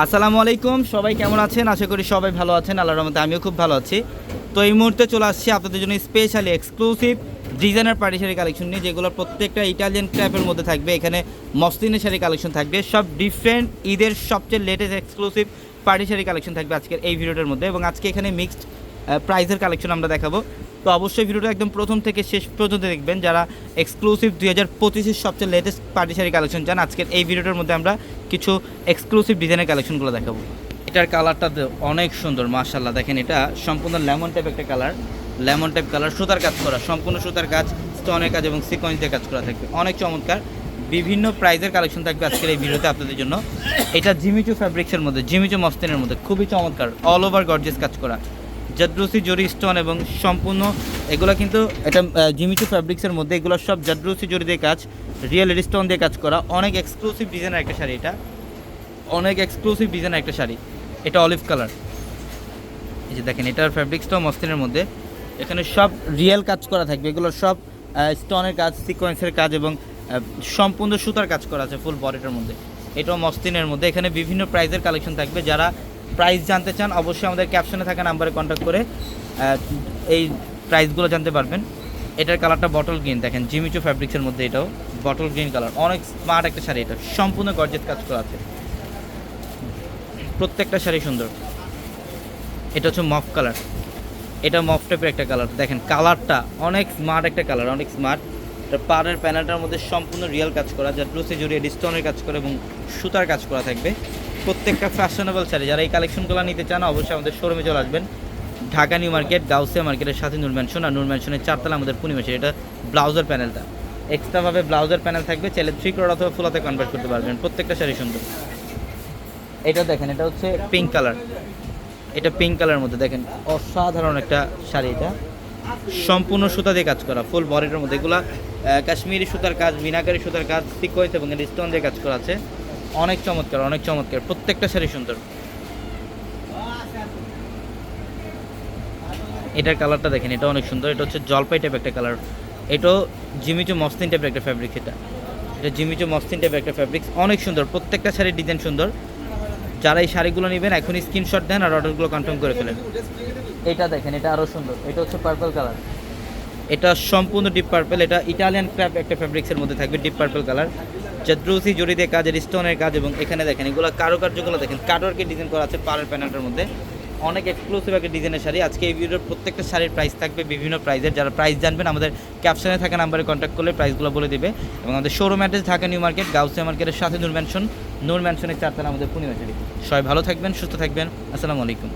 আসসালামু আলাইকুম, সবাই কেমন আছেন? আশা করি সবাই ভালো আছেন, আল্লাহর রহমতে আমিও খুব ভালো আছি। তো এই মুহূর্তে চলে আসছি আপনাদের জন্য specially exclusive designer party sari collection নিয়ে, যেগুলো প্রত্যেকটা ইটালিয়ান ক্র্যাপের মধ্যে থাকবে। এখানে মসলিনের শাড়ি কালেকশন থাকবে। সব ডিফারেন্ট ঈদের সবচেয়ে latest exclusive party sari collection থাকবে আজকের এই ভিডিওটার মধ্যে এবং আজকে এখানে মিক্সড প্রাইজের কালেকশন আমরা দেখাবো। তো অবশ্যই ভিডিওটা একদম প্রথম থেকে শেষ পর্যন্ত দেখবেন। যারা এক্সক্লুসিভ দুই হাজার পঁচিশের সবচেয়ে লেটেস্ট পার্টি শাড়ি কালেকশন চান, আজকের এই ভিডিওটার মধ্যে আমরা কিছু এক্সক্লুসিভ ডিজাইনের কালেকশনগুলো দেখাবো। এটার কালারটা অনেক সুন্দর মাশাল্লাহ দেখেন এটা সম্পূর্ণ লেমন টাইপ একটা কালার লেমন টাইপ কালার সুতার কাজ করা, সম্পূর্ণ সুতার কাজ স্টোনের কাজ এবং সিকোয়েন্স দিয়ে কাজ করা থাকবে। অনেক চমৎকার। বিভিন্ন প্রাইজের কালেকশন থাকবে আজকের এই ভিডিওতে আপনাদের জন্য। এটা জিমিচু ফ্যাব্রিক্সের মধ্যে, জিমিচু মস্তিনের মধ্যে, খুবই চমৎকার অল ওভার গর্জেস কাজ করা। জাদ্রুসি, জরি, স্টোন এবং সম্পূর্ণ এগুলো কিন্তু এটা জিমিচু ফ্যাব্রিক্সের মধ্যে এগুলো সব জাদ্রুসি, জরি দিয়ে কাজ রিয়েল স্টোন দিয়ে কাজ করা। অনেক এক্সক্লুসিভ ডিজাইনের একটা শাড়ি এটা। অনেক এক্সক্লুসিভ ডিজাইনের একটা শাড়ি। এটা অলিভ কালার এই যে দেখেন, এটার ফ্যাব্রিক্সটাও মস্তিনের মধ্যে। এখানে সব রিয়েল কাজ করা থাকবে। এগুলো সব স্টোনের কাজ সিকোয়েন্সের কাজ এবং সম্পূর্ণ সুতার কাজ করা আছে ফুল বডিটার মধ্যে। এটাও মস্তিনের মধ্যে। এখানে বিভিন্ন প্রাইজের কালেকশন থাকবে। যারা প্রাইস জানতে চান, অবশ্যই আমাদের ক্যাপশনে থাকা নাম্বারে কন্ট্যাক্ট করে এই প্রাইসগুলো জানতে পারবেন। এটার কালারটা বটল গ্রিন দেখেন জিমিচু ফ্যাব্রিক্সের মধ্যে এটাও বটল গ্রিন কালার অনেক স্মার্ট একটা শাড়ি এটা, সম্পূর্ণ গর্জেস কাজ করা আছে। প্রত্যেকটা শাড়ি সুন্দর। এটা হচ্ছে মফ কালার এটা মফ টাইপের একটা কালার দেখেন কালারটা অনেক স্মার্ট একটা কালার অনেক স্মার্ট পাড়ের প্যানেলটার মধ্যে সম্পূর্ণ রিয়েল কাজ করা যা ব্লুসে জড়িয়ে ডিস্টনের কাজ করে এবং সুতার কাজ করা থাকবে। প্রত্যেকটা ফ্যাশনেবল শাড়ি। যারা এই কালেকশনগুলো নিতে চান, অবশ্যই আমাদের শোরুমে চলে আসবেন। ঢাকা নিউ মার্কেট, গাউসিয়া মার্কেটের সাথে নূর ম্যানশন আর নূর ম্যানশনের চারতলা আমাদের পূর্ণিমাসে এটা ব্লাউজার প্যানেলটা। এক্সট্রাভাবে ব্লাউজার প্যানেল থাকবে। চাইলে থ্রি ক্রোড অথবা ফুলাতে কনভার্ট করতে পারবেন। প্রত্যেকটা শাড়ি সুন্দর। এটা দেখেন, এটা হচ্ছে পিঙ্ক কালার এটা পিঙ্ক কালারের মধ্যে দেখেন, অসাধারণ একটা শাড়ি এটা। সম্পূর্ণ সুতা দিয়ে কাজ করা ফুল বডিটার মধ্যে। এগুলা কাশ্মীরি সুতার কাজ মিনাকারি সুতার কাজ সিকোয়েন্স এবং স্টোন দিয়ে কাজ করা আছে। অনেক চমৎকার অনেক চমৎকার। প্রত্যেকটা শাড়ি সুন্দর। এটার কালারটা দেখেন, এটা অনেক সুন্দর। এটা হচ্ছে জলপাই টাইপ একটা কালার। এটাও জিমিচু মসলিন টাইপের একটা ফ্যাব্রিক এটা। এটা জিমিচু মসলিন টাইপের একটা ফ্যাব্রিক্স অনেক সুন্দর, প্রত্যেকটা শাড়ির ডিজাইন সুন্দর। যারা এই শাড়িগুলো নেবেন, এখনই স্ক্রিনশট দেন আর অর্ডারগুলো কনফার্ম করে ফেলেন। এটা দেখেন, এটা আরও সুন্দর। এটা হচ্ছে পার্পল কালার এটা সম্পূর্ণ ডিপ পার্পেল এটা ইটালিয়ান ক্র্যাপ একটা ফ্যাব্রিক্সের মধ্যে থাকবে ডিপ পার্পেল কালার জাদ্রুসি জড়ি দিয়ে কাজের স্টোনের কাজ এবং এখানে দেখেন, এগুলো কারুকার্যগুলো দেখেন, কাটওয়ার্কের ডিজাইন করা আছে পাড়ের প্যানেলটার মধ্যে। অনেক এক্সক্লুসিভ একটা ডিজাইনের শাড়ি। আজকে এই ভিডিওর প্রত্যেকটা শাড়ির প্রাইস থাকবে বিভিন্ন প্রাইসের যারা প্রাইস জানবেন, আমাদের ক্যাপশনে থাকা নাম্বারে কন্ট্যাক্ট করলে প্রাইসগুলো বলে দেবে। এবং আমাদের showroom address Dhaka New Market Gausia মার্কেটের সাথে নূর ম্যানশন নূর ম্যানশনের চারতলা আমাদের পূর্ণিমা শাড়ি। সবাই ভালো থাকবেন, সুস্থ থাকবেন। আসসালামু আলাইকুম।